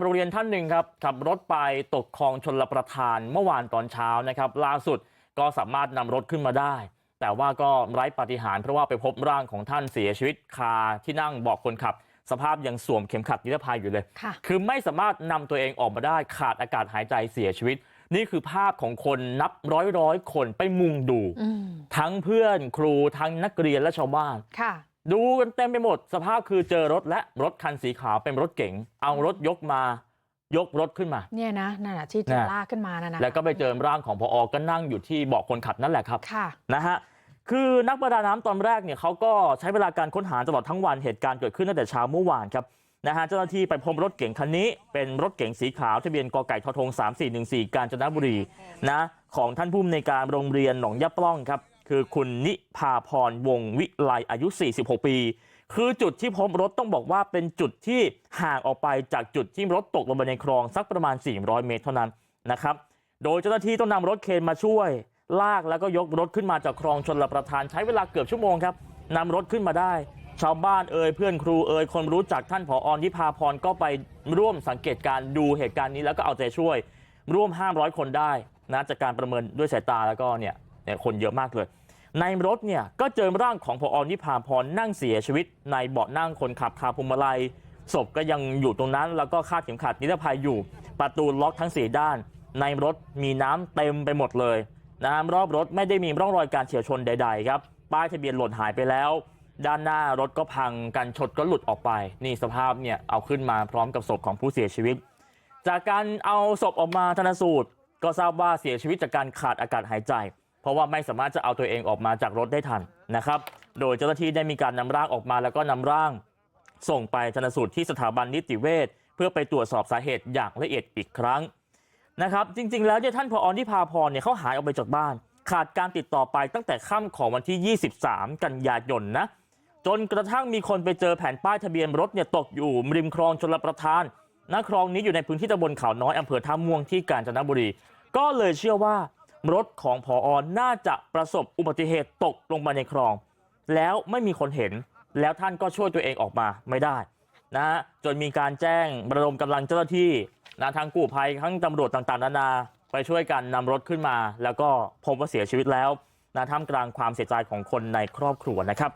โรงเรียนท่านหนึ่งครับขับรถไปตกคลองชลประทานเมื่อวานตอนเช้านะครับล่าสุดก็สามารถนำรถขึ้นมาได้ แต่ว่าก็ไร้ปาฏิหาริย์เพราะว่าไปพบร่างของท่านเสียชีวิตคาที่นั่งเบาะคนขับ สภาพยังสวมเข็มขัดนิรภัยอยู่เลยค่ะคือไม่สามารถนำตัวเองออกมาได้ขาดอากาศหายใจเสียชีวิต นี่คือภาพของคนนับร้อยร้อยๆคนไปมุงดูอืมทั้งเพื่อนครูทั้งนักเรียนและชาวบ้านค่ะ ดูกันเต็มไปหมดสภาพคือเจอรถและรถคันสีขาวเป็นรถเก๋งเอารถยกมายกรถขึ้นมาเนี่ยนะนั่นแหะที่จะน่ะลากขึ้นมานะนะแล้วก็ไปเจอร่างของพออก็นั่งอยู่ที่เบาะคนขับนั่นแหละครับค่ะนะฮะคือนักประดาน้ำตอนแรกเนี่ยเขาก็ใช้เวลาการค้นหาตลอดทั้งวันเหตุการณ์เกิดขึ้นตั้งแต่เช้าเมื่อวานครับนะฮะเจ้าหน้าที่ไปพบรถเก๋งคันนี้เป็นรถเก๋งสีขาวทะเบียนกไก่ททง3414กาญจนบุรีนะของท่านผู้อำนวยการโรงเรียนหนองยะปล้องครับ คือคุณนิพาพรวงวิไลอายุ46ปีคือจุดที่พบรถต้องบอกว่าเป็นจุดที่ห่างออกไปจากจุดที่รถตกลงไปในคลองสักประมาณ400เมตรเท่านั้นนะครับโดยเจ้าหน้าที่ต้องนำรถเคนมาช่วยลากแล้วก็ยกรถขึ้นมาจากคลองชนรับประทานใช้เวลาเกือบชั่วโมงครับนำรถขึ้นมาได้ชาวบ้านเอ่ยเพื่อนครูเอ่ยคนรู้จักท่านผออนิพาพรก็ไปร่วมสังเกตการดูเหตุการณ์นี้แล้วก็เอาใจช่วยร่วม500คนได้นะจากการประเมินด้วยสายตาแล้วก็เนี่ย เนี่ยคนเยอะมากเลย ในรถเนี่ยก็เจอร่างของพออนิพาพรนั่งเสียชีวิต ในเบาะนั่งคนขับคาพวงมาลัยศพก็ยังอยู่ตรงนั้น แล้วก็คาดเข็มขัดนิรภัยอยู่ ประตูล็อกทั้งสี่ด้าน ในรถมีน้ำเต็มไปหมดเลยน้ำรอบรถไม่ได้มีร่องรอยการเฉียวชนใด ๆ ครับป้ายทะเบียนหล่นหายไปแล้ว ด้านหน้ารถก็พังกันชดก็หลุดออกไป นี่สภาพเนี่ยเอาขึ้นมาพร้อมกับศพของผู้เสียชีวิต จากการเอาศพออกมาทนสูตร ก็ทราบว่าเสียชีวิตจากการขาดอากาศหายใจ ราะว่าไม่สามารถจะเอาตัวเองออกมาจากรถได้ทันนะครับโดยเจ้าหน้าที่ได้มีการนำร่างออกมาแล้วก็นำร่างส่งไปชนสูตรที่สถาบันนิติเวชเพื่อไปตรวจสอบสาเหตุอย่างละเอียดอีกครั้งนะครับจริง ๆ แล้วเนี่ยท่านผอนิพาพรเนี่ยเขาหายออกไปจากบ้าน ขาดการติดต่อไปตั้งแต่ค่ำของวันที่ 23 กันยายนนะจนกระทั่งมีคนไปเจอแผ่นป้ายทะเบียนรถเนี่ยตกอยู่ริมคลองชลประทานนะคลองนี้อยู่ในพื้นที่ตำบลเขาน้อยอำเภอท่าม่วงที่กาญจนบุรี ก็เลยเชื่อว่า รถของพออน่าจะประสบอุบัติเหตุตกลงมาในคลองแล้วไม่มีคนเห็นแล้วท่านก็ช่วยตัวเองออกมาไม่ได้นะฮะจนมีการแจ้งระดมกำลังเจ้าหน้าที่นะทางกู้ภัยทั้งตำรวจต่างๆนานาไปช่วยกันนำรถขึ้นมาแล้วก็พบว่าเสียชีวิตแล้วนะท่ามกลางความเสียใจของคนในครอบครัวนะครับ